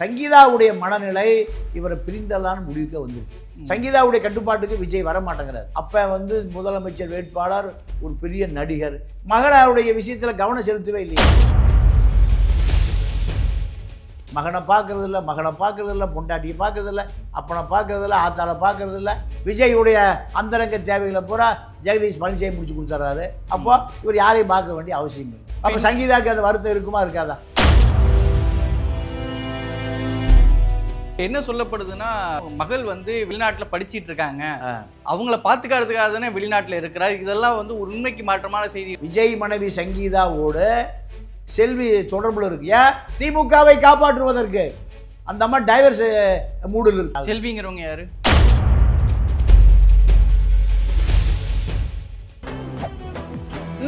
சங்கீதாவுடைய மனநிலை இவரை பிரிந்தலான்னு முடிவுக்கு வந்துருக்கு. சங்கீதாவுடைய கட்டுப்பாட்டுக்கு விஜய் வர மாட்டேங்கிறார் அப்ப வந்து முதலமைச்சர் வேட்பாளர் ஒரு பெரிய நடிகர். மகளாருடைய விஷயத்துல கவனம் செலுத்தவே இல்லையா. மகனை பார்க்கறது இல்ல மகளை பார்க்கறது இல்ல பொண்டாட்டியை பார்க்கறது இல்ல அப்பனை பார்க்கறது இல்ல ஆத்தாளை பார்க்கறது இல்ல விஜயுடைய அந்தரங்க தேவைகளை பூரா ஜெகதீஷ் பழனிசாமி முடிச்சு கொடுத்துறாரு. அப்போ இவர் யாரையும் பார்க்க வேண்டிய அவசியம் இல்லை. அப்போ சங்கீதாக்கு அந்த வருத்தம் இருக்குமா இருக்காதா? என்ன சொல்லப்படுதுன்னா மகள் வந்து வெளிநாட்டுல படிச்சிட்டு இருக்காங்க. அவங்கள பாத்துக்கிறதுக்காக தானே வெளிநாட்டுல இருக்கிறார் இதெல்லாம் வந்து ஒரு உண்மைக்கு மாற்றமான செய்தி. விஜய் மனைவி சங்கீதாவோடு செல்வி தொடர்புல இருக்கு. ஏன்? திமுகவை காப்பாற்றுவதற்கு. அந்த அம்மா டைவர்ஸ் மூடில் இருக்கு. செல்விங்கிறவங்க யாரு?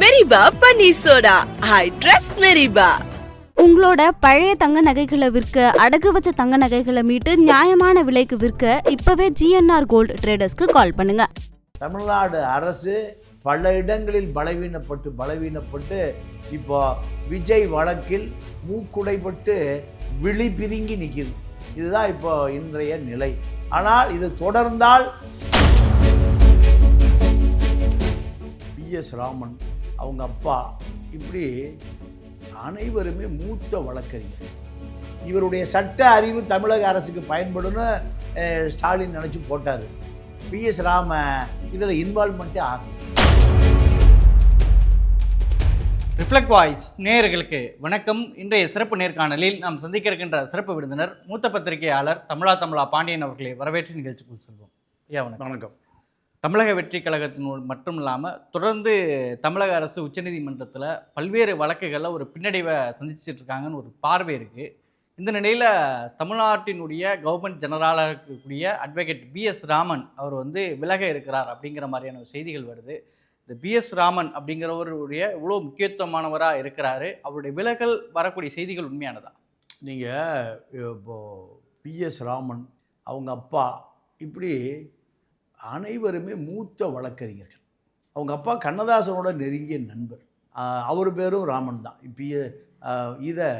மெரிபா பன்னீர் சோடா ஐ ட்ரஸ்ட் மெரிபா உங்களோட பழைய தங்க நகைகளை விற்க அடகு வச்ச தங்க நகைகளை மீட்டு நியாயமான விலைக்கு விற்க இப்பவே ஜிஎன்ஆர் கோல்டு ட்ரேடர்ஸ்க்கு கால் பண்ணுங்க. தமிழ்நாடு அரசு பல இடங்களில் பலவீனப்பட்டு பலவீனப்பட்டு இப்போ விஜய் வழக்கில் மூக்குடைப்பட்டு விழி பிதுங்கி நிற்கிது இதுதான் இப்போ இன்றைய நிலை. ஆனால் இது தொடர்ந்தால் பி எஸ் ராமன் அவங்க அப்பா இப்படி அனைவருமே மூத்த வழக்கறிஞர். இவருடைய சட்ட அறிவு தமிழக அரசுக்கு பயன்படும்னு ஸ்டாலின் நினச்சி போட்டார். பிஎஸ் ராம இதில் இன்வால்மெண்ட்டே ஆகும் ரிஃப்ளெக்ட் வாய்ஸ் நேயர்களுக்கு வணக்கம். இன்றைய சிறப்பு நேர்காணலில் நாம் சந்திக்க இருக்கின்ற சிறப்பு விருந்தினர் மூத்த பத்திரிகையாளர் தமிழா தமிழா பாண்டியன் அவர்களை வரவேற்று நிகழ்ச்சிக்குள் செல்வோம். ஐயா வணக்கம். வணக்கம். தமிழக வெற்றி கழகத்தினோடு மட்டும் இல்லாமல் தொடர்ந்து தமிழக அரசு உச்சநீதிமன்றத்தில் பல்வேறு வழக்குகளில் ஒரு பின்னடைவை சந்திச்சுட்டு இருக்காங்கன்னு ஒரு பார்வை இருக்குது இந்த நிலையில் தமிழ்நாட்டினுடைய கவர்மெண்ட் ஜெனரலாக இருக்கக்கூடிய அட்வொகேட் பிஎஸ் ராமன் அவர் வந்து விலக இருக்கிறார் அப்படிங்கிற மாதிரியான செய்திகள் வருது. இந்த பிஎஸ் ராமன் அப்படிங்கிறவருடைய இவ்வளோ முக்கியத்துவமானவராக இருக்கிறாரு. அவருடைய விலகல் வரக்கூடிய செய்திகள் உண்மையானதா? நீங்கள் இப்போ பிஎஸ் ராமன் அவங்க அப்பா இப்படி அனைவருமே மூத்த வழக்கறிஞர்கள். அவங்க அப்பா கண்ணதாசனோட நெருங்கிய நண்பர். அவர் பேரும் ராமன் தான். இப்போ இதை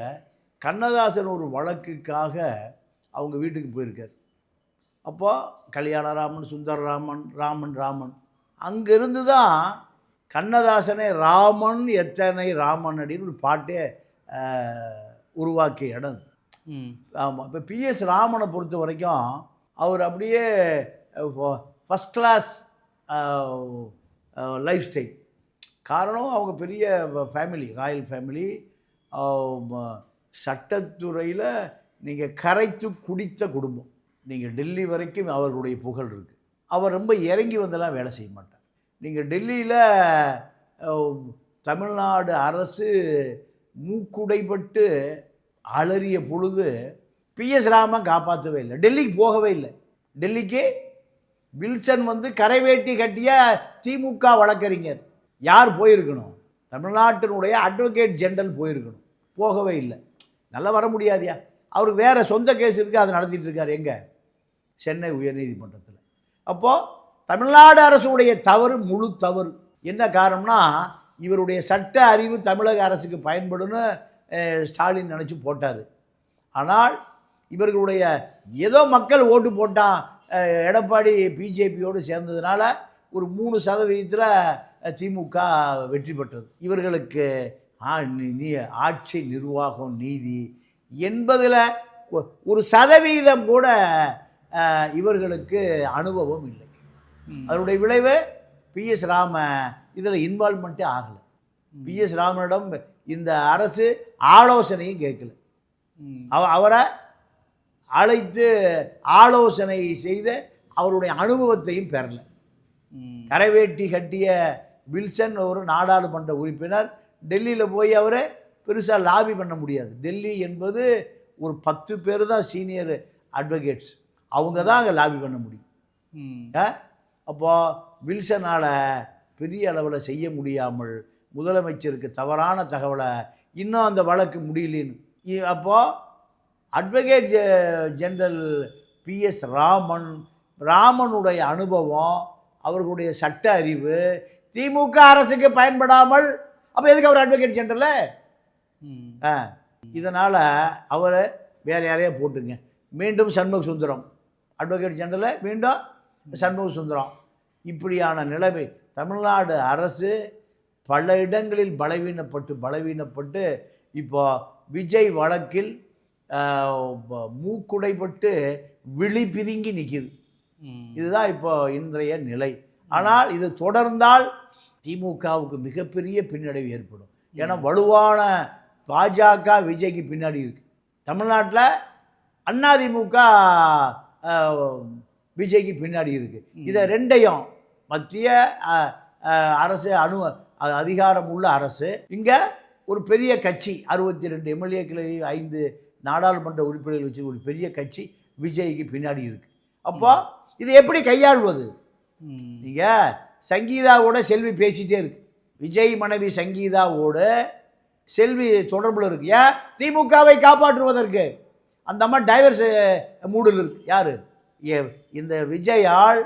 கண்ணதாசன் ஒரு வழக்குக்காக அவங்க வீட்டுக்கு போயிருக்கார். அப்போ கல்யாணராமன் சுந்தரராமன் ராமன் ராமன் அங்கிருந்து தான் கண்ணதாசனே ராமன் எத்தனை ராமன் அப்படின்னு ஒரு பாட்டே உருவாக்கிய இடம். ஆமாம் இப்போ பிஎஸ் ராமனை பொறுத்த வரைக்கும் அவர் அப்படியே ஃபஸ்ட் கிளாஸ் லைஃப் ஸ்டைல் காரணம் அவங்க பெரிய ஃபேமிலி ராயல் ஃபேமிலி சட்டத்துறையில் நீங்கள் கரைத்து குடித்த குடும்பம். நீங்கள் டெல்லி வரைக்கும் அவர்களுடைய புகழ் இருக்குது அவர் ரொம்ப இறங்கி வந்தெல்லாம் வேலை செய்ய மாட்டார். நீங்கள் டெல்லியில் தமிழ்நாடு அரசு மூக்குடைப்பட்டு அலறிய பொழுது பிஎஸ் ராமன் காப்பாற்றவே இல்லை. டெல்லிக்கு போகவே இல்லை. டெல்லிக்கு வில்சன் வந்து கரைவேட்டி கட்டிய திமுக வழக்கறிஞர். யார் போயிருக்கணும்? தமிழ்நாட்டினுடைய அட்வொகேட் ஜென்ரல் போயிருக்கணும். போகவே இல்லை. நல்லா வர முடியாதியா? அவருக்கு வேறு சொந்த கேஸ் இருக்குது அதை நடத்திட்டு இருக்கார். எங்கே? சென்னை உயர்நீதிமன்றத்தில். அப்போது தமிழ்நாடு அரசுடைய தவறு முழு தவறு. என்ன காரணம்னா இவருடைய சட்ட அறிவு தமிழக அரசுக்கு பயன்படுன்னு ஸ்டாலின் நினச்சி போட்டார். ஆனால் இவர்களுடைய ஏதோ மக்கள் ஓட்டு போட்டான் எடப்பாடி பிஜேபியோடு சேர்ந்ததுனால ஒரு மூணு சதவீதத்தில் திமுக வெற்றி பெற்றது. இவர்களுக்கு ஆட்சி நிர்வாகம் நீதி என்பதில் ஒரு சதவீதம் கூட இவர்களுக்கு அனுபவம் இல்லை. அதனுடைய விளைவு பிஎஸ் ராம இதில் இன்வால்மெண்ட்டே ஆகலை. பிஎஸ் ராமனிடம் இந்த அரசு ஆலோசனையும் கேட்கல. அவ அவரை அழைத்து ஆலோசனை செய்து அவருடைய அனுபவத்தையும் பெறல. கரைவேட்டி கட்டிய வில்சன் ஒரு நாடாளுமன்ற உறுப்பினர் டெல்லியில் போய் அவரை பெருசாக லாபி பண்ண முடியாது. டெல்லி என்பது ஒரு பத்து பேர் தான் சீனியர் அட்வொகேட்ஸ். அவங்க தான் அங்கே லாபி பண்ண முடியும். அப்போது வில்சனால் பெரிய அளவில் செய்ய முடியாமல் முதலமைச்சருக்கு தவறான தகவலை இன்னும் அந்த வழக்கு முடியலன்னு. அப்போது அட்வொகேட் ஜெனரல் பிஎஸ் ராமன் ராமனுடைய அனுபவம் அவர்களுடைய சட்ட அறிவு திமுக அரசுக்கு பயன்படாமல் அப்போ எதுக்கு அவர் அட்வொகேட் ஜெனரல் ம். இதனால் அவர் வேறு யாரையா போட்டுங்க. மீண்டும் சண்முக சுந்தரம். அட்வொகேட் ஜெனரலில் மீண்டும் சண்முக சுந்தரம். இப்படியான நிலைமை. தமிழ்நாடு அரசு பல இடங்களில் பலவீனப்பட்டு பலவீனப்பட்டு இப்போ விஜய் வழக்கில் ப- மூக்குடைப்பட்டு விழி பிதுங்கி நிற்கிது. இதுதான் இப்போ இன்றைய நிலை. ஆனால் இது தொடர்ந்தால் திமுகவுக்கு மிகப்பெரிய பின்னடைவு ஏற்படும். ஏன்னா வலுவான பாஜக விஜய்க்கு பின்னாடி இருக்கு. தமிழ்நாட்டில் அதிமுக விஜய்க்கு பின்னாடி இருக்கு. இதை ரெண்டையும் மத்திய அரசு அணு அதிகாரம் உள்ள அரசு இங்கே ஒரு பெரிய கட்சி அறுபத்தி ரெண்டு எம்எல்ஏக்களை ஐந்து நாடாளுமன்ற உறுப்பினர்கள் வச்சு ஒரு பெரிய கட்சி விஜய்க்கு பின்னாடி இருக்கு. அப்போ இதை எப்படி கையாள்வது. நீங்கள் சங்கீதாவோட செல்வி பேசிட்டே இருக்கு. விஜய் மனைவி சங்கீதாவோட செல்வி தொடர்பில் இருக்கு. ஏன்? திமுகவை காப்பாற்றுவதற்கு. அந்த அம்மா டைவர்ஸ் மூடில் இருக்கு. யாரு? ஏ இந்த விஜயால்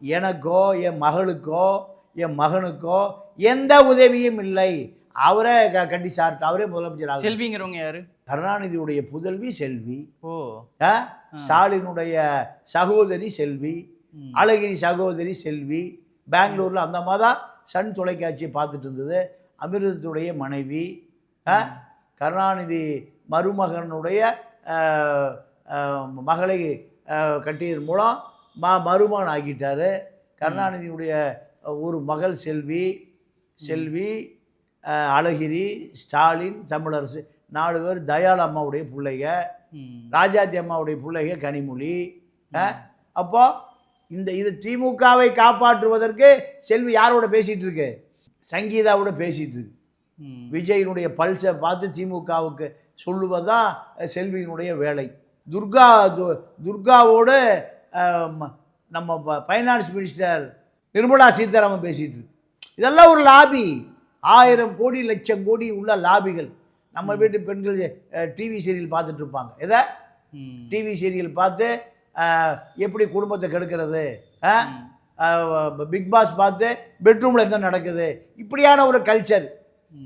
எனக்கோ என் மகளுக்கோ என் மகனுக்கோ எந்த உதவியும் இல்லை. அவரே க- கட்டி சார்ட்டு அவரே முதலமைச்சர். செல்விங்கிறவங்க யாரு? கருணாநிதியுடைய புதல்வி செல்வி? ஸ்டாலினுடைய சகோதரி செல்வி. அழகிரி சகோதரி செல்வி பெங்களூரில் அந்த மாதிரி தான் சன் தொலைக்காட்சியை பார்த்துட்டு இருந்தது அமிர்தத்துடைய மனைவி? கருணாநிதி மருமகனுடைய மகளை கட்டியதன் மூலம் ம மருமகன் ஆக்கிட்டாரு கருணாநிதியுடைய ஒரு மகள் செல்வி செல்வி அழகிரி ஸ்டாலின் தமிழரசு நாலு பேர் தயாள் அம்மாவுடைய பிள்ளைங்க. ராஜாத்தி அம்மாவுடைய பிள்ளைங்க கனிமொழி? அப்போ இந்த இது திமுகவை காப்பாற்றுவதற்கு செல்வி யாரோட பேசிட்டு இருக்கு? சங்கீதாவோட பேசிட்டு இருக்கு. விஜயினுடைய பல்ஸை பார்த்து திமுகவுக்கு சொல்லுவதுதான் செல்வியினுடைய வேலை. துர்கா து- துர்காவோடு நம்ம ஃபைனான்ஸ் மினிஸ்டர் நிர்மலா சீதாராமன் பேசிட்டு இருக்கு. இதெல்லாம் ஒரு லாபி ஆயிரம் கோடி லட்சம் கோடி உள்ள லாபிகள் நம்ம வீட்டு பெண்கள் டிவி சீரியல் பார்த்துட்டு இருப்பாங்க எதை. டிவி சீரியல் பார்த்து எப்படி குடும்பத்தை கெடுக்கிறது பிக் பாஸ் பார்த்து பெட்ரூமில் என்ன நடக்குது இப்படியான ஒரு கல்ச்சர்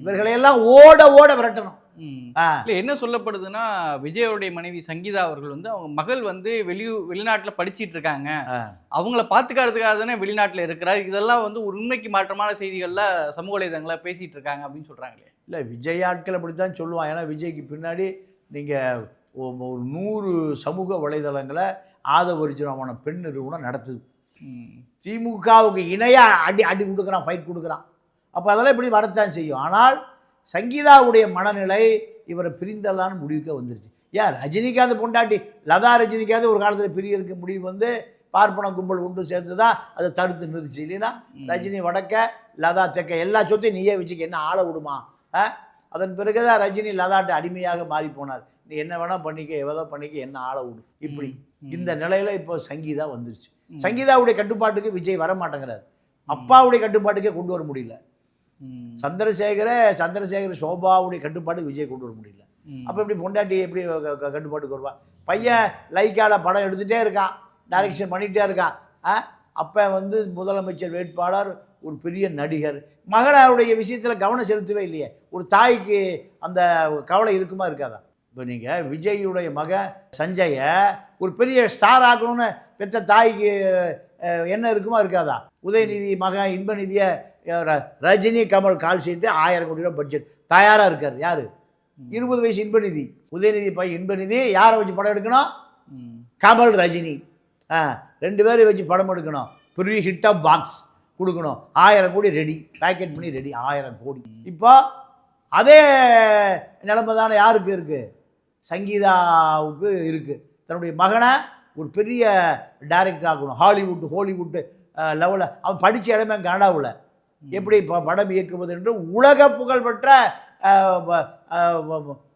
இவர்களையெல்லாம் ஓட ஓட விரட்டணும். இல்ல என்ன சொல்லப்படுதுன்னா விஜயோடைய மனைவி சங்கீதா அவர்கள் வந்து அவங்க மகள் வந்து வெளியூ வெளிநாட்டுல படிச்சிட்டு இருக்காங்க. அவங்கள பாத்துக்கிறதுக்காக தானே வெளிநாட்டுல இருக்கிறார். இதெல்லாம் வந்து ஒரு உண்மைக்கு மாற்றமான செய்திகள்ல சமூக வலைதளங்கள பேசிட்டு இருக்காங்க அப்படின்னு சொல்றாங்களே. இல்லை விஜய் ஆட்கள் அப்படி தான் சொல்லுவான். ஏன்னா விஜய்க்கு பின்னாடி நீங்கள் ஒரு நூறு சமூக வலைதளங்களை ஆதவரிச்சிரமான பெண் நிறுவனம் நடத்துது. திமுகவுக்கு இணையாக அடி அடி கொடுக்குறான் ஃபைட் கொடுக்குறான். அப்போ அதெல்லாம் இப்படி வரத்தான் செய்யும். ஆனால் சங்கீதாவுடைய மனநிலை இவரை பிரிந்தலான்னு முடிவுக்கு வந்துருச்சு. ஏன் ரஜினிகாந்த் பொண்டாட்டி லதா ரஜினிகாந்த் ஒரு காலத்தில் பிரியருக்கு முடிவு வந்து பார்ப்பன கும்பல் ஒன்று சேர்ந்து தான் அதை தடுத்து நிறுத்துச்சு இல்லைன்னா ரஜினி வடக்க லதா தெக்க எல்லா சொத்தையும் நீயே வச்சுக்க என்ன ஆள விடுமா? அதன் பிறகு தான் ரஜினி லதாட்ட அடிமையாக மாறி போனார். நீ என்ன வேணால் பண்ணிக்க எவ்வளோ பண்ணிக்க என்ன ஆள விடு. இப்படி. இந்த நிலையில் இப்போ சங்கீதா வந்துருச்சு. சங்கீதாவுடைய கட்டுப்பாட்டுக்கு விஜய் வர மாட்டேங்கிறார். அப்பாவுடைய கட்டுப்பாட்டுக்கே கொண்டு வர முடியல. சந்திரசேகர சந்திரசேகர சோபாவுடைய கட்டுப்பாட்டுக்கு விஜய் கொண்டு வர முடியல. அப்போ எப்படி பொண்டாட்டி எப்படி கட்டுப்பாட்டுக்கு வருவா? பையன் லைக்கால படம் எடுத்துகிட்டே இருக்கான். டைரக்ஷன் பண்ணிகிட்டே இருக்கான். ஆ? அப்போ வந்து முதலமைச்சர் வேட்பாளர் ஒரு பெரிய நடிகர். மகளாருடைய விஷயத்தில் கவனம் செலுத்தவே இல்லையே. ஒரு தாய்க்கு அந்த கவலை இருக்குமா இருக்காதா? இப்போ நீங்கள் விஜயுடைய மகன் சஞ்சயை ஒரு பெரிய ஸ்டார் ஆக்கணும்னு பெற்ற தாய்க்கு என்ன இருக்குமா இருக்காதா? உதயநிதி மகன் இன்பநிதியை ரஜினி கமல் கால் சீட்டு ஆயிரம் கோடி ரூபாய் பட்ஜெட் தயாராக இருக்கார். யார்? இருபது வயசு இன்பநிதி. உதயநிதி பையன் இன்பநிதி. யாரை வச்சு படம் எடுக்கணும். கமல் ரஜினி. ரெண்டு பேரை வச்சு படம் எடுக்கணும். பெரிய ஹிட் ஆஃப் பாக்ஸ் கொடுக்கணும். ஆயிரம் கோடி ரெடி பேக்கெட் பண்ணி ரெடி ஆயிரம் கோடி. இப்போ அதே நிலைமை தானே யாருக்கு இருக்குது சங்கீதாவுக்கு இருக்குது தன்னுடைய மகனை ஒரு பெரிய டைரக்டர் ஆக்கணும். ஹாலிவுட் ஹாலிவுட்டு லெவலில் அவன் படித்த இடமே கனடாவில். எப்படி படம் இயக்குவது என்று உலக புகழ்பெற்ற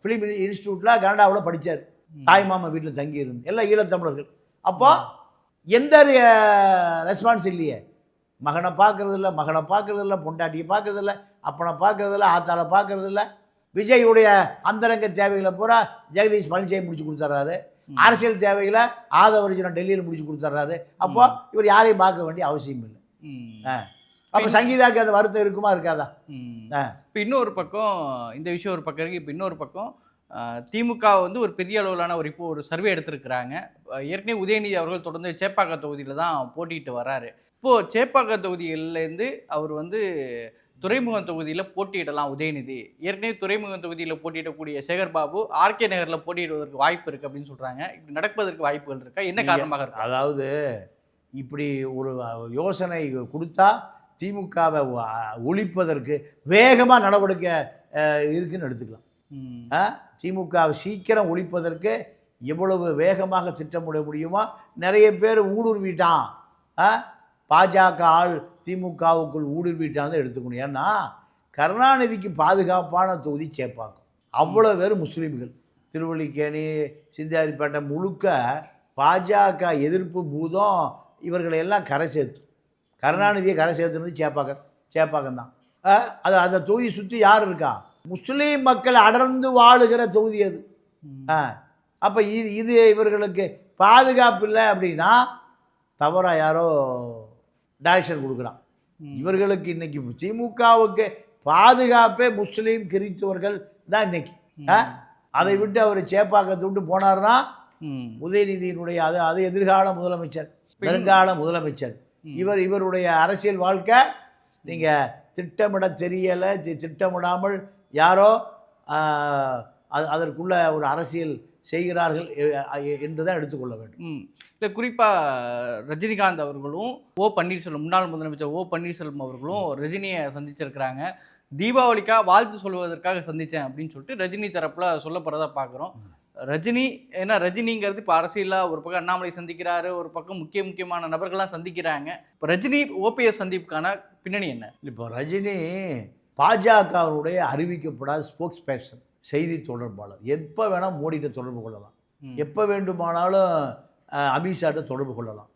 ஃபிலிம் இன்ஸ்டியூட்டில் கனடாவில் படித்தார் தாய் மாமா வீட்டில் தங்கி இருந்து எல்லாம் ஈழத்தமிழர்கள் அப்போ எந்த ரெஸ்பான்ஸ் இல்லையே. மகனை பார்க்கறது இல்ல மகளை பார்க்கறது இல்ல பொண்டாட்டியை பார்க்கறது இல்ல அப்பனை பார்க்கறது இல்ல ஆத்தாளை பார்க்கறது இல்ல விஜயுடைய அந்தரங்க தேவைகளை பூரா ஜெகதீஷ் பழனிசாமி முடிச்சு கொடுத்துட்றாரு அரசியல் தேவைகளை ஆதவரிஜனம் டெல்லியில் முடிச்சு கொடுத்துட்றாரு அப்போ இவர் யாரையும் பார்க்க வேண்டிய அவசியம் இல்லை. ஆ. அப்போ சங்கீதாக்கு அந்த வருத்தம் இருக்குமா இருக்காதா. இப்போ இன்னொரு பக்கம் இந்த விஷயம் ஒரு பக்கம் இருக்கு. இப்போ இன்னொரு பக்கம் திமுக வந்து ஒரு பெரிய அளவிலான ஒரு இப்போ ஒரு சர்வே எடுத்திருக்கிறாங்க. ஏற்கனவே உதயநிதி அவர்கள் தொடர்ந்து சேப்பாக்கம் தொகுதியில் தான் போட்டிட்டு வராரு. இப்போது சேப்பாக்கம் தொகுதியிலேருந்து அவர் வந்து துறைமுகம் தொகுதியில் போட்டியிடலாம் உதயநிதி. ஏற்கனவே துறைமுகம் தொகுதியில் போட்டியிடக்கூடிய சேகர் பாபு ஆர்கே நகரில் போட்டியிடுவதற்கு வாய்ப்பு இருக்குது அப்படின்னு சொல்கிறாங்க இப்படி நடப்பதற்கு வாய்ப்புகள் இருக்கா? என்ன காரணமாக இருக்கு? அதாவது இப்படி ஒரு யோசனை கொடுத்தா திமுகவை ஒழிப்பதற்கு வேகமாக நடவடிக்கை இருக்குன்னு எடுத்துக்கலாம்? திமுகவை சீக்கிரம் ஒழிப்பதற்கு எவ்வளவு வேகமாக திட்டமிட முடியுமோ நிறைய பேர் ஊடுருவிட்டான்? பாஜக ஆள் திமுகவுக்குள் ஊடுருவிட்டான்னு எடுத்துக்கணும். ஏன்னா கருணாநிதிக்கு பாதுகாப்பான தொகுதி சேப்பாக்கம். அவ்வளோ பேர் முஸ்லீம்கள். திருவள்ளிக்கேணி சிந்தாரிப்பேட்டை முழுக்க பாஜக எதிர்ப்பு பூதம் இவர்களை எல்லாம் கரை சேர்த்து கருணாநிதியை கரை சேர்த்துனது சேப்பாக்கம் சேப்பாக்கம் தான்? அது அந்த தொகுதி சுற்றி யார் இருக்கா? முஸ்லீம் மக்கள் அடர்ந்து வாழுகிற தொகுதி அது அப்போ இது இது இவர்களுக்கு பாதுகாப்பு இல்லை அப்படின்னா தவறாக யாரோ டைரக்ஷன் கொடுக்குறான். இவர்களுக்கு இன்னைக்கு திமுகவுக்கு பாதுகாப்பே முஸ்லீம் கிறிஸ்தவர்கள் தான் இன்னைக்கு? அதை விட்டு அவர் சேப்பாக்கத்தை விட்டு போனார்னா. உதயநிதியினுடைய அது அது எதிர்கால முதலமைச்சர் வருங்கால முதலமைச்சர். இவர் இவருடைய அரசியல் வாழ்க்கை நீங்கள் திட்டமிட தெரியலை திட்டமிடாமல் யாரோ அது அதற்குள்ள ஒரு அரசியல் செய்கிறார்கள் என்று தான் எடுத்துக்கொள்ள வேண்டும். இல்லை குறிப்பாக ரஜினிகாந்த் அவர்களும் ஓ பன்னீர்செல்வம் முன்னாள் முதலமைச்சர் ஓ பன்னீர்செல்வம் அவர்களும் ரஜினியை சந்திச்சிருக்கிறாங்க. தீபாவளிக்கா வாழ்த்து சொல்வதற்காக சந்தித்தேன் அப்படின்னு சொல்லிட்டு ரஜினி தரப்பில் சொல்லப்படுறதா பார்க்குறோம் ரஜினி ஏன்னா ரஜினிங்கிறது இப்போ அரசியலாக ஒரு பக்கம் அண்ணாமலை சந்திக்கிறாரு ஒரு பக்கம் முக்கிய முக்கியமான நபர்கள்லாம் சந்திக்கிறாங்க. இப்போ ரஜினி ஓபிஎஸ் சந்திப்புக்கான பின்னணி என்ன? இப்போ ரஜினி பாஜகவுடைய அறிவிக்கப்படாத ஸ்போக்ஸ் பேர்சன் செய்தி தொடர்பாளர். எப்போ வேணால் மோடிட்ட தொடர்பு கொள்ளலாம். எப்போ வேண்டுமானாலும் அமித்ஷாட்ட தொடர்பு கொள்ளலாம்.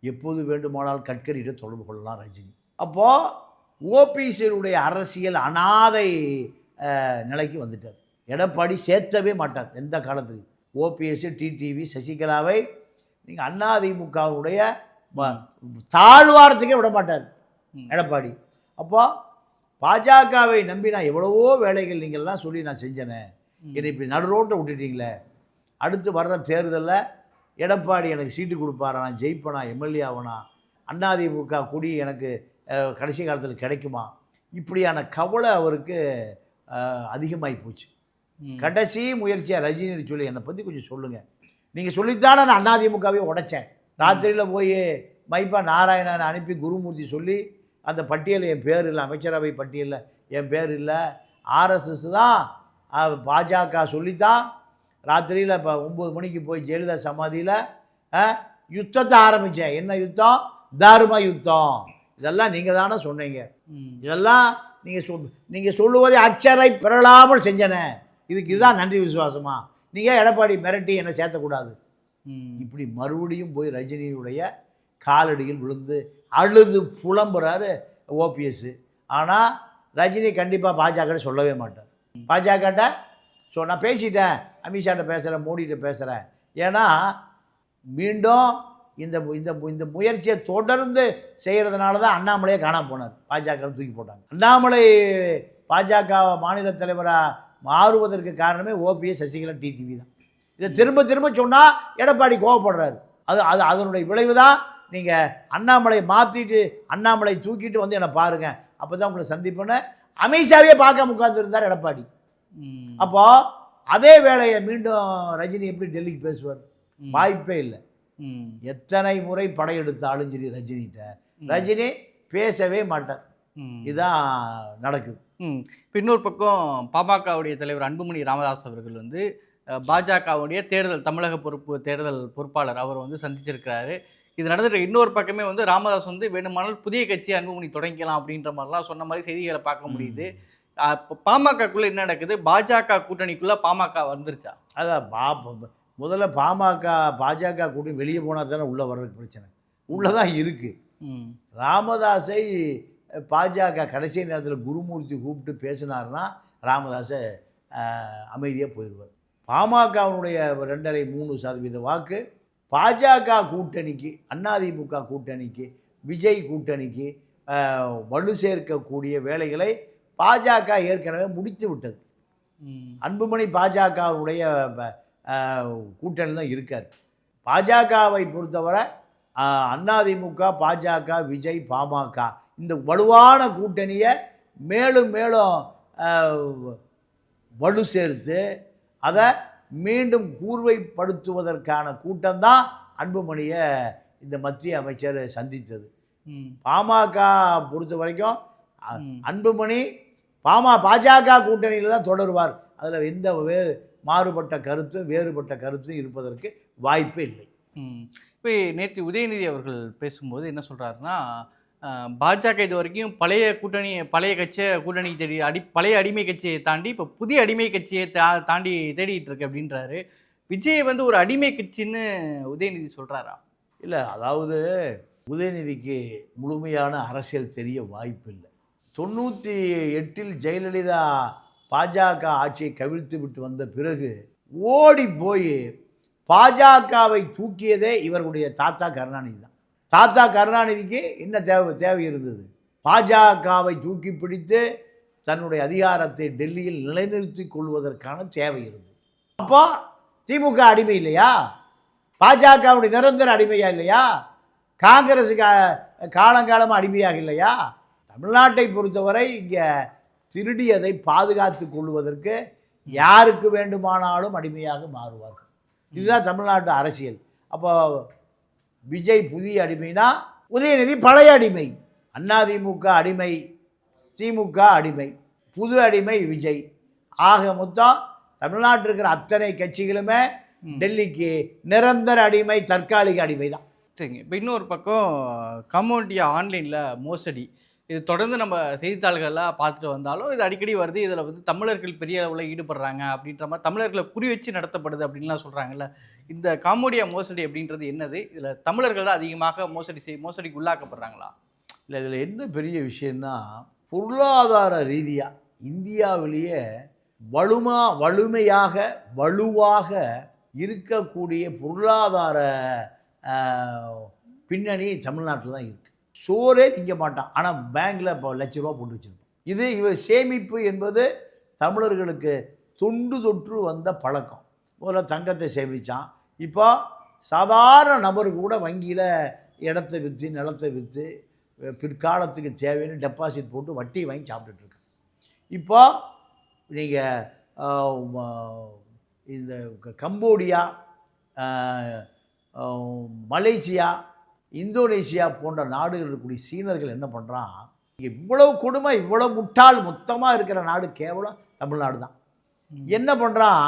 எப்போது வேண்டுமானாலும் கட்கரிட்ட தொடர்பு கொள்ளலாம் ரஜினி. அப்போது ஓபிஎஸ்னுடைய அரசியல் அனாதை நிலைக்கு வந்துட்டார். எடப்பாடி சேர்த்தவே மாட்டார் எந்த காலத்துலையும். ஓபிஎஸ் டிடிவி சசிகலாவை நீங்கள் அண்ணாதிமுகவுடைய ம- தாழ்வாரத்துக்கே விட மாட்டார். எடப்பாடி. அப்போ பாஜகவை நம்பி நான் எவ்வளவோ வேலைகள் நீங்கள்லாம் சொல்லி நான் செஞ்சேனே. என்னை இப்படி நடு ரோட்டை விட்டுட்டீங்களே. அடுத்து வர்ற தேர்தலில் எடப்பாடி எனக்கு சீட்டு கொடுப்பாரா? நான் ஜெயிப்பனா? எம்எல்ஏ ஆவனா? அதிமுக கொடி எனக்கு கடைசி காலத்தில் கிடைக்குமா? இப்படியான கவலை அவருக்கு அதிகமாகி போச்சு. கடைசி முயற்சியாக ரஜினி சொல்லி என்னை பற்றி கொஞ்சம் சொல்லுங்கள் நீங்கள் சொல்லித்தானே நான் அதிமுகவே உடைச்சேன். ராத்திரியில் போய் மைப்பா நாராயணனை அனுப்பி குருமூர்த்தி சொல்லி அந்த பட்டியலில் என் பேர் இல்லை அமைச்சரவை பட்டியலில் என் பேர் இல்லை. ஆர்எஸ்எஸ் தான் பாஜக சொல்லித்தான். ராத்திரியில் இப்போ ஒம்பது மணிக்கு போய் ஜெயலலிதா சமாதியில் யுத்தத்தை ஆரம்பித்தேன் என்ன யுத்தம்? தர்ம யுத்தம். இதெல்லாம் நீங்கள் தானே சொன்னீங்க. இதெல்லாம் நீங்கள் சொல் நீங்கள் சொல்லுவதை அச்சரை பிறழாமல் செஞ்சனே. இதுக்கு இதுதான் நன்றி விசுவாசமா? நீங்கள் எடப்பாடி மிரட்டி என்னை சேர்த்தக்கூடாது. இப்படி மறுபடியும் போய் ரஜினியுடைய காலடியில் விழுந்து அழுது புலம்புறாரு ஓபிஎஸ். ஆனால் ரஜினி கண்டிப்பாக பாஜக சொல்லவே மாட்டார். பாஜகட்ட ஸோ நான் பேசிட்டேன். அமித்ஷாட்ட பேசுகிறேன் மோடிகிட்ட பேசுகிறேன் ஏன்னா மீண்டும் இந்த இந்த இந்த முயற்சியை தொடர்ந்து செய்கிறதுனால தான் அண்ணாமலையே காணாமல் போனார். பாஜக தூக்கி போட்டாங்க. அண்ணாமலை பாஜக மாநில தலைவராக மாறுவதற்கு காரணமே ஓபிஎஸ் சசிகலா டிடிவி தான். இதை திரும்ப திரும்ப சொன்னால் எடப்பாடி கோவப்படுறாரு. அது அது அதனுடைய விளைவு தான் நீங்கள் அண்ணாமலை மாற்றிட்டு அண்ணாமலை தூக்கிட்டு வந்து என்னை பாருங்கள் அப்போ தான் உங்களை சந்திப்பேன்னு அமித்ஷாவே பார்க்க உட்கார்ந்துருந்தார் எடப்பாடி ம். அப்போ அதே வேலையை மீண்டும் ரஜினி எப்படி டெல்லிக்கு பேசுவார். வாய்ப்பே இல்லை. எத்தனை முறை படையெடுத்தாலும் சரி ரஜினிகிட்ட. ரஜினி பேசவே மாட்டார். இதுதான் நடக்குது இன்னொரு பக்கம் பாமகவுடைய தலைவர் அன்புமணி ராமதாஸ் அவர்கள் வந்து பாஜகவுடைய தேர்தல் தமிழக பொறுப்பு தேர்தல் பொறுப்பாளர் அவர் வந்து சந்திச்சிருக்கிறாரு இது நடந்துட்டு இன்னொரு பக்கமே வந்து ராமதாஸ் வந்து வேணுமானால் புதிய கட்சி அன்புமணி தொடங்கிக்கலாம் அப்படின்ற மாதிரிலாம் சொன்ன மாதிரி செய்திகளை பார்க்க முடியுது. பாமகக்குள்ள என்ன நடக்குது? பாஜக கூட்டணிக்குள்ள பாமக வந்துருச்சா? அதான் பா ப- முதல்ல பாமக பாஜக கூட்டி வெளியே போனால் தானே உள்ளே வர்றதுக்கு பிரச்சனை. உள்ளே தான் இருக்குது ராமதாஸை பாஜக கடைசி நேரத்தில் குருமூர்த்தி கூப்பிட்டு பேசினார்னா ராமதாஸை அமைதியாக போயிடுவார் பாமகவினுடைய ரெண்டரை மூணு சதவீத வாக்கு பாஜக கூட்டணிக்கு அதிமுக கூட்டணிக்கு விஜய் கூட்டணிக்கு வலு சேர்க்கக்கூடிய வேலைகளை பாஜக ஏற்கனவே முடித்து விட்டது. அன்புமணி பாஜகவுடைய கூட்டணி தான் இருக்கார் பாஜகவை பொறுத்தவரை அதிமுக பாஜக விஜய் பாமக இந்த வலுவான கூட்டணியை மேலும் மேலும் வலு சேர்த்து அதை மீண்டும் கூர்வைப்படுத்துவதற்கான கூட்டம்தான் அன்புமணியை இந்த மத்திய அமைச்சர் சந்தித்தது. பாமக பொறுத்த வரைக்கும். அன்புமணி பாமா பாஜக கூட்டணியில் தான் தொடருவார் அதில் எந்த வே மாறுபட்ட கருத்தும் வேறுபட்ட கருத்தும் இருப்பதற்கு வாய்ப்பே இல்லை. இப்போ நேற்று உதயநிதி அவர்கள் பேசும்போது என்ன சொல்றாருன்னா அஹ், பாஜக இது வரைக்கும் பழைய கூட்டணி பழைய கட்சியை கூட்டணி தேடி அடி பழைய அடிமை கட்சியை தாண்டி இப்போ புதிய அடிமை கட்சியை தா தாண்டி தேடிட்டு இருக்கு அப்படின்றாரு. விஜய் வந்து ஒரு அடிமை கட்சின்னு உதயநிதி சொல்கிறாரா இல்லை அதாவது உதயநிதிக்கு முழுமையான அரசியல் தெரிய வாய்ப்பு இல்லை தொண்ணூற்றி எட்டில் ஜெயலலிதா பாஜக ஆட்சியை கவிழ்த்து விட்டு வந்த பிறகு ஓடி போய் பாஜகவை தூக்கியதே இவர்களுடைய தாத்தா கருணாநிதி தான். தாத்தா கருணாநிதிக்கு என்ன தேவை தேவை இருந்தது? பாஜகவை தூக்கி பிடித்து தன்னுடைய அதிகாரத்தை டெல்லியில் நிலைநிறுத்திக் கொள்வதற்கான தேவை இருந்தது. அப்போ திமுக அடிமை இல்லையா? பாஜகவுடைய நிரந்தர அடிமையா இல்லையா? காங்கிரஸுக்கு காலங்காலமாக அடிமையாக இல்லையா? தமிழ்நாட்டை பொறுத்தவரை இங்கே திருடியதை பாதுகாத்து கொள்வதற்கு யாருக்கு வேண்டுமானாலும் அடிமையாக மாறுவார்கள். இதுதான் தமிழ்நாட்டு அரசியல். அப்போ விஜய் புதிய அடிமைனா உதயநிதி பழைய அடிமை. அதிமுக அடிமை திமுக அடிமை. புது அடிமை விஜய். ஆக மொத்தம் தமிழ்நாட்டில் இருக்கிற அத்தனை கட்சிகளுமே. டெல்லிக்கு நிரந்தர அடிமை தற்காலிக அடிமை தான் சரிங்க. இப்போ இன்னொரு பக்கம் கமோடியா ஆன்லைனில் மோசடி. இது தொடர்ந்து நம்ம செய்தித்தாள்கள்லாம் பார்த்துட்டு வந்தாலும் இது அடிக்கடி வருது. இதில் வந்து தமிழர்கள் பெரிய அளவில் ஈடுபடுறாங்க அப்படின்ற மாதிரி தமிழர்களை குறி வச்சு நடத்தப்படுது அப்படின்லாம் சொல்கிறாங்கல்ல இந்த காமோடியா மோசடி அப்படின்றது என்னது? இதில் தமிழர்கள் தான் அதிகமாக மோசடி செய் மோசடிக்கு உள்ளாக்கப்படுறாங்களா? இல்லை இதில் என்ன பெரிய விஷயம்னா பொருளாதார ரீதியாக இந்தியாவிலேயே வலுமா வலுமையாக வலுவாக இருக்கக்கூடிய பொருளாதார பின்னணி தமிழ்நாட்டில் தான் இருக்குது சோறே திங்க மாட்டான். ஆனால் பேங்க்கில் இப்போ லட்ச ரூபா போட்டு வச்சுருப்பான். இது இவர் சேமிப்பு என்பது தமிழர்களுக்கு தொண்டு தொற்று வந்த பழக்கம். முதல்ல தங்கத்தை சேமித்தான் இப்போ சாதாரண நபர் கூட வங்கியில் இடத்த விற்று நிலத்தை விற்று பிற்காலத்துக்கு தேவையான டெபாசிட் போட்டு வட்டி வாங்கி சாப்பிட்டுட்டு இருக்காங்க இப்போ நீங்கள் இந்த கம்போடியா மலேசியா இந்தோனேசியா போன்ற நாடுகள் இருக்கக்கூடிய சீனர்கள் என்ன பண்ணுறான் இவ்வளவு கொடுமை இவ்வளவு முட்டாள் மொத்தமாக இருக்கிற நாடு கேவலம் தமிழ்நாடு தான். என்ன பண்ணுறான்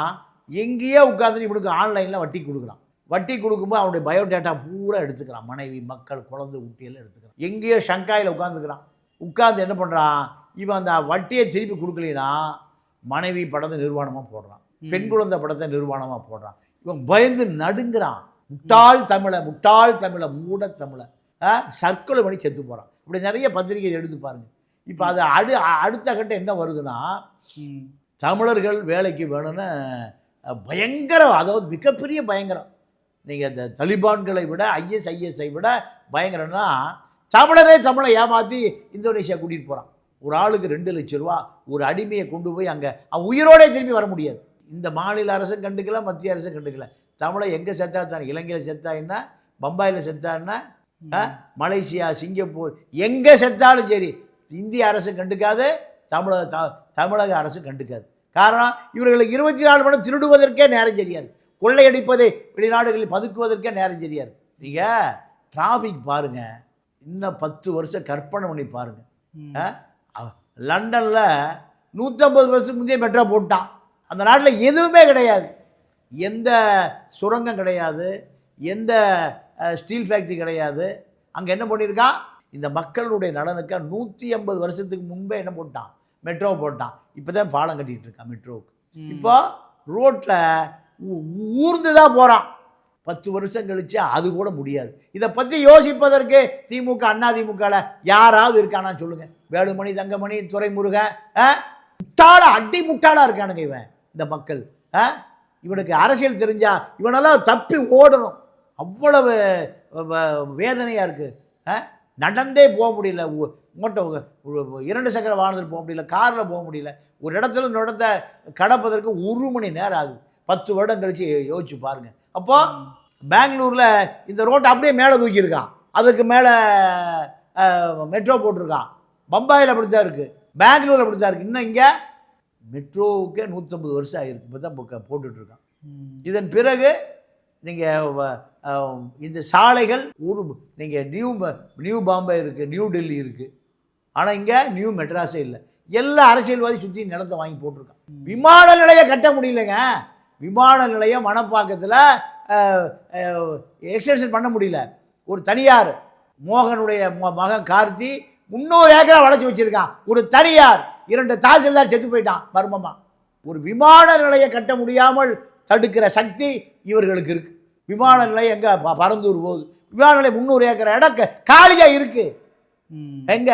எங்கேயோ உட்காந்து இவனுக்கு ஆன்லைனில் வட்டி கொடுக்குறான். வட்டி கொடுக்கும்போது அவனுடைய பயோடேட்டா பூரா எடுத்துக்கிறான். மனைவி மக்கள் குழந்தை குட்டியெல்லாம் எடுத்துக்கிறான். எங்கேயோ ஷங்காயில் உட்காந்துக்கிறான் உட்கார்ந்து என்ன பண்ணுறான் இவன் அந்த வட்டியை திருப்பி கொடுக்கலைன்னா மனைவி படத்தை நிர்வாணமாக போடுறான். பெண் குழந்தை படத்தை நிர்வாணமாக போடுறான். இவன் பயந்து நடுங்குறான். முட்டாள் தமிழை முட்டாள் தமிழை மூட தமிழை. சர்க்கொலை பண்ணி செத்து போகிறான் இப்படி நிறைய பத்திரிகை எடுத்து பாருங்க. இப்போ அது அடு அடுத்த கட்டம் என்ன வருதுன்னா. தமிழர்கள் வேலைக்கு வேணும்னு பயங்கரம் அதாவது மிகப்பெரிய பயங்கரம். நீங்கள் இந்த தலிபான்களை விட ஐஎஸ்ஐஎஸ்ஐ விட பயங்கரம்னா தமிழரே தமிழை ஏமாற்றி இந்தோனேஷியா கூட்டிகிட்டு போகிறான் ஒரு ஆளுக்கு ரெண்டு லட்ச ரூபா ஒரு அடிமையை கொண்டு போய் அங்கே அவன் உயிரோடே திரும்பி வர முடியாது. இந்த மாநில அரசும் கண்டுக்கல மத்திய அரசும் கண்டுக்கல. தமிழை எங்கே செத்தா தானே இலங்கையில் செத்தா என்ன? பம்பாயில் செத்தா என்ன? மலேசியா சிங்கப்பூர் எங்கே செத்தாலும் சரி இந்திய அரசு கண்டுக்காது தமிழக த- தமிழக அரசு கண்டுக்காது. காரணம் இவர்களுக்கு இருபத்தி நாலு மணி திருடுவதற்கே நேரம் தெரியாது. கொள்ளையடிப்பதை வெளிநாடுகளில் பதுக்குவதற்கே நேரம் தெரியாது. நீங்கள் டிராஃபிக் பாருங்கள் இன்னும் பத்து வருஷம் கற்பனை பண்ணி பாருங்கள். லண்டனில் நூற்றம்பது வருஷத்துக்கு முந்தைய மெட்ரோ போட்டான். அந்த நாட்டில் எதுவுமே கிடையாது. எந்த சுரங்கம் கிடையாது. எந்த ஸ்டீல் ஃபேக்ட்ரி கிடையாது. அங்கே என்ன பண்ணியிருக்கான்? இந்த மக்களுடைய நலனுக்காக நூற்றி ஐம்பது வருஷத்துக்கு முன்பே என்ன போட்டான்? மெட்ரோ போட்டான் இப்போ தான் பாலம் கட்டிகிட்டு இருக்கான் மெட்ரோவுக்கு. இப்போ ரோட்டில் ஊர்ந்து தான் போகிறான் பத்து வருஷம் கழிச்சு அது கூட முடியாது இதை பற்றி யோசிப்பதற்கு திமுக அண்ணா திமுகவில் யாராவது இருக்கானா சொல்லுங்க வேலுமணி தங்கமணி துரைமுருகன் ஆ? முட்டாளா அடி முட்டாளா இருக்கானுங்க இவன் இந்த மக்கள் ஆ? இவனுக்கு அரசியல் தெரிஞ்சா இவனெல்லாம் தப்பி ஓடணும் அவ்வளவு வ- வேதனையா இருக்கு ஆ? நடந்தே போக முடியல. மோட்டோ இரண்டு சக்கர வாகனத்தில் போக முடியல. காரில் போக முடியல. ஒரு இடத்துல இன்னொரு இடத்த கடப்பதற்கு ஒரு மணி நேரம் ஆகுது. பத்து வருடம் கழிச்சு யோசிச்சு பாருங்க. அப்போ பெங்களூரில் இந்த ரோட்டை அப்படியே மேலே தூக்கியிருக்கான். அதுக்கு மேலே மெட்ரோ போட்டிருக்கான். பம்பாயில் அப்படி தான் இருக்குது பெங்களூரில் அப்படி தான் இருக்குது இன்னும் இங்கே மெட்ரோவுக்கே நூற்றம்பது வருஷம் ஆயிருக்கு இப்போ தான் போட்டுட்ருக்கான் இதன் பிறகு நீங்கள் இந்த சாலைகள் ஒரு நீங்கள் நியூ நியூ பாம்பே இருக்குது நியூ டெல்லி இருக்குது ஆனால் இங்கே நியூ மெட்ராஸே இல்லை. எல்லா அரசியல்வாதி சுற்றி நிலத்தை வாங்கி போட்டிருக்கான். விமான நிலையம் கட்ட முடியலங்க. விமான நிலையம் மணப்பாக்கத்தில் எக்ஸ்டென்ஷன் பண்ண முடியல. ஒரு தனியார் மோகனுடைய மகன் கார்த்தி முந்நூறு ஏக்கரா வளைச்சி வச்சிருக்கான். ஒரு தனியார் இரண்டு தாசில்தார் செத்து போயிட்டான் மர்மமா. ஒரு விமான நிலையம் கட்ட முடியாமல் தடுக்கிற சக்தி இவர்களுக்கு இருக்கு. விமான நிலையம் எங்க? ப- பரந்தூர் போகுது. விமான நிலையம் முந்நூறு ஏக்கர் இடம் க- காலியா இருக்கு. எங்க?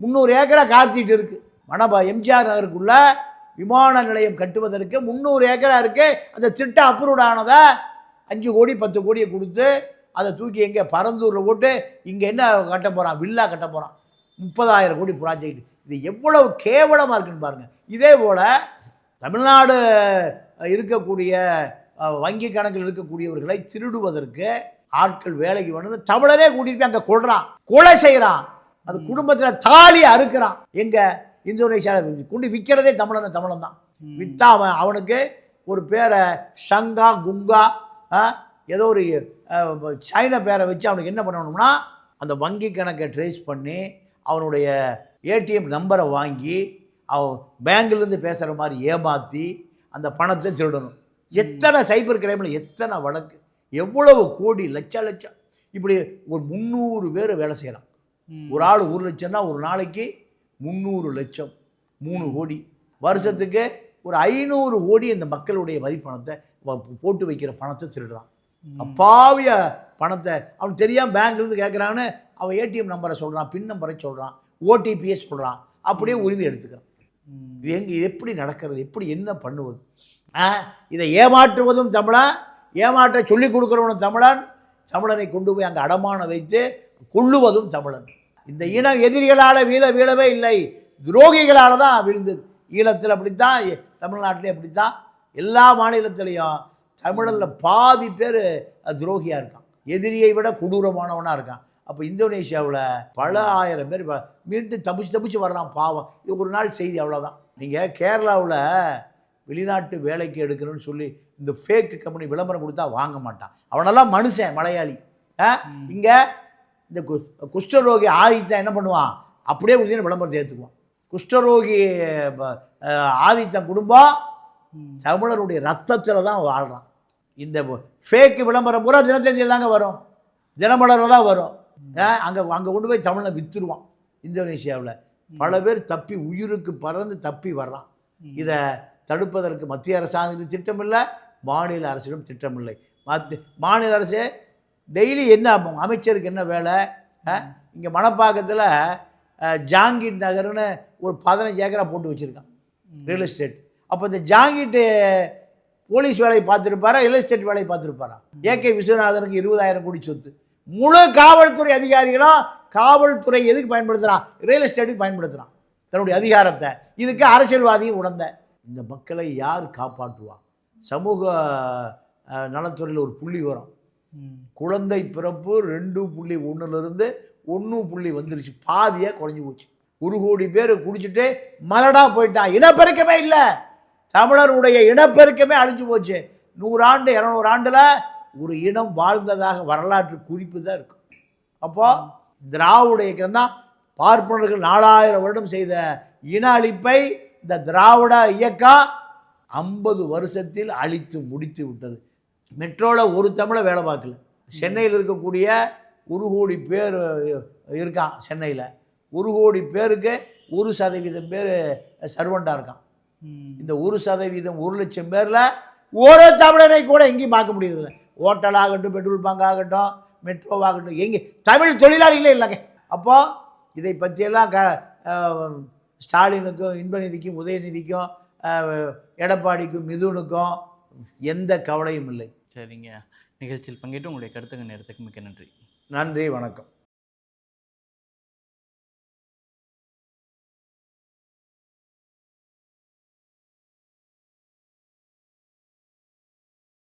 முந்நூறு ஏக்கரா காத்திட்டு இருக்கு. மணபா எம்ஜிஆர் நகருக்குள்ள விமான நிலையம் கட்டுவதற்கு முந்நூறு ஏக்கரா இருக்கு. அந்த திட்டம் அப்ரூவ் ஆனதை அஞ்சு கோடி பத்து கோடியை கொடுத்து அதை தூக்கி எங்கே? பரந்தூரில் போட்டு இங்கே என்ன கட்ட போகிறான் வில்லா கட்ட போகிறான் முப்பதாயிரம் கோடி ப்ராஜெக்ட் இது எவ்வளவு கேவலமாக இருக்குன்னு பாருங்கள் இதே போல் தமிழ்நாடு இருக்கக்கூடிய வங்கி கணக்கில் இருக்கக்கூடியவர்களை திருடுவதற்கு ஆட்கள் வேலைக்கு வேணும்னு தமிழனே கூட்டிட்டு போய் அங்கே கொள்றான் கொலை செய்கிறான் அது குடும்பத்தில் தாலி அறுக்கிறான். எங்க இந்தோனேஷியாவில் கொண்டு விற்கிறதே தமிழன் தமிழன் தான். அவன் அவனுக்கு ஒரு பேரை ஷங்கா குங்கா ஏதோ ஒரு சைனா பேரை வச்சு அவனுக்கு என்ன பண்ணணும்னா அந்த வங்கி கணக்கை ட்ரேஸ் பண்ணி அவனுடைய ஏடிஎம் நம்பரை வாங்கி அவன் பேங்க்லேருந்து பேசுகிற மாதிரி ஏமாற்றி அந்த பணத்தை திருடணும். எத்தனை சைபர் கிரைமில் எத்தனை வழக்கு? எவ்வளவு கோடி? லட்ச லட்சம் இப்படி ஒரு முந்நூறு பேர் வேலை செய்கிறான் ஒரு ஆள் ஒரு லட்சம்னா ஒரு நாளைக்கு முந்நூறு லட்சம் மூணு கோடி. வருஷத்துக்கு ஒரு ஐநூறு கோடி இந்த மக்களுடைய வரி பணத்தை போட்டு வைக்கிற பணத்தை திருடுறான். அப்பாவிய பணத்தை. அவன் தெரியாம பேங்க்ல இருந்து கேட்குறான்னு அவன் ஏடிஎம் நம்பரை சொல்கிறான் பின் நம்பரை சொல்கிறான் ஓடிபியை சொல்கிறான் அப்படியே உரிமை எடுத்துக்கிறான். இது எங்க எப்படி நடக்கிறது? எப்படி என்ன பண்ணுவது? இதை ஏமாற்றுவதும் தமிழன் ஏமாற்ற சொல்லிக் கொடுக்குறவனும் தமிழன். தமிழனை கொண்டு போய் அங்கே அடமான வைத்து கொள்ளுவதும் தமிழன். இந்த இனம் எதிரிகளால் வீழ வீழவே இல்லை. துரோகிகளால் தான் விழுந்தது ஈழத்தில் அப்படித்தான் தமிழ்நாட்டிலே அப்படித்தான். எல்லா மாநிலத்திலையும் தமிழனில் பாதி பேர் துரோகியாக இருக்கான். எதிரியை விட கொடூரமானவனாக இருக்கான். அப்போ இந்தோனேஷியாவில் பல ஆயிரம் பேர் மீண்டும் மீண்டு தப்பிச்சு தப்பிச்சு வர்றான் பாவம். இது ஒரு நாள் செய்தி அவ்வளோதான் நீங்கள் கேரளாவில் வெளிநாட்டு வேலைக்கு எடுக்கணும்னு சொல்லி இந்த ஃபேக் கம்பெனி விளம்பரம் கொடுத்தா வாங்க மாட்டான். அவனெல்லாம் மனுஷன் மலையாளி. ஆ? இங்கே இந்த குஷ்டரோகி ஆதித்தன் என்ன பண்ணுவான்? அப்படியே உதவி விளம்பரத்தை ஏற்றுக்குவான் குஷ்டரோகி ஆதித்தன் குடும்பம் தமிழருடைய ரத்தத்தில் தான் வாழ்கிறான் இந்த ஃபேக்கு விளம்பரம் பூரா தினத்தந்தியில் தாங்க வரும். தினமலரில் தான் வரும். அங்கே அங்கே கொண்டு போய் தமிழை விற்றுருவான் இந்தோனேஷியாவில். பல பேர் தப்பி உயிருக்கு பறந்து தப்பி வர்றான். இதை தடுப்பதற்கு மத்திய அரசாங்கத்துக்கு திட்டம் இல்லை மாநில அரசிடம் திட்டம் இல்லை மத்த மாநில அரசு டெய்லி என்ன அம- அமைச்சருக்கு என்ன வேலை? இங்கே மணப்பாக்கத்தில் ஜாங்கீர் நகர்னு ஒரு பதினஞ்சு ஏக்கரா போட்டு வச்சுருக்கான் ரியல் எஸ்டேட். அப்போ இந்த ஜாங்கீட்டு போலீஸ் வேலையை பார்த்துருப்பாரா? ரியல் எஸ்டேட் வேலையை பார்த்துருப்பாரா? ஏகே விஸ்வநாதனுக்கு இருபதாயிரம் கோடி சொத்து. முழு காவல்துறை அதிகாரிகளும் காவல்துறை எதுக்கு பயன்படுத்துகிறான் ரியல் எஸ்டேட்டுக்கு பயன்படுத்துகிறான் தன்னுடைய அதிகாரத்தை. இதுக்கு அரசியல்வாதியும் உணர்ந்த இந்த மக்களை யார் காப்பாற்றுவா? சமூக நலத்துறையில் ஒரு புள்ளி வரும். குழந்தை பிறப்பு ரெண்டு புள்ளி ஒன்றுலேருந்து ஒன்று புள்ளி வந்துருச்சு. பாதியாக குறைஞ்சி போச்சு. ஒரு கோடி பேர் குடிச்சிட்டு மலடா போயிட்டான் இனப்பெருக்கமே இல்லை. தமிழருடைய இனப்பெருக்கமே அழிஞ்சு போச்சு. நூறாண்டு இரநூறு ஆண்டில் ஒரு இனம் வாழ்ந்ததாக வரலாற்று குறிப்பு தான் இருக்கும் அப்போ திராவிட இயக்கம் தான் பார்ப்பனர்கள் நாலாயிரம் வருடம் செய்த இன அழிப்பை இந்த திராவிட இயக்கம் ஐம்பது வருஷத்தில் அழித்து முடித்து விட்டது. மெட்ரோவில் ஒரு தமிழை வேலை பார்க்கல. சென்னையில் இருக்கக்கூடிய ஒரு கோடி பேர் இருக்கான் சென்னையில். ஒரு கோடி பேருக்கு ஒரு சதவீதம் பேர் சர்வெண்ட்டாக இருக்கான். இந்த ஒரு சதவீதம் ஒரு லட்சம் பேரில் ஒரு தமிழனை கூட எங்கேயும் பார்க்க முடியறதில்ல. ஹோட்டல் ஆகட்டும் பெட்ரோல் பங்க் ஆகட்டும் மெட்ரோவாகட்டும் எங்கே தமிழ் தொழிலாளிகளே இல்லைங்க. அப்போது இதை பற்றியெல்லாம் க ஸ்டாலினுக்கும் இன்பநிதிக்கும் உதயநிதிக்கும் எடப்பாடிக்கும் மிதுனுக்கும் எந்த கவலையும் இல்லை. சரிங்க. நிகழ்ச்சியில் பங்கேற்று உங்களுடைய கருத்துக்கு நேரத்துக்கு மிக்க நன்றி. நன்றி வணக்கம்.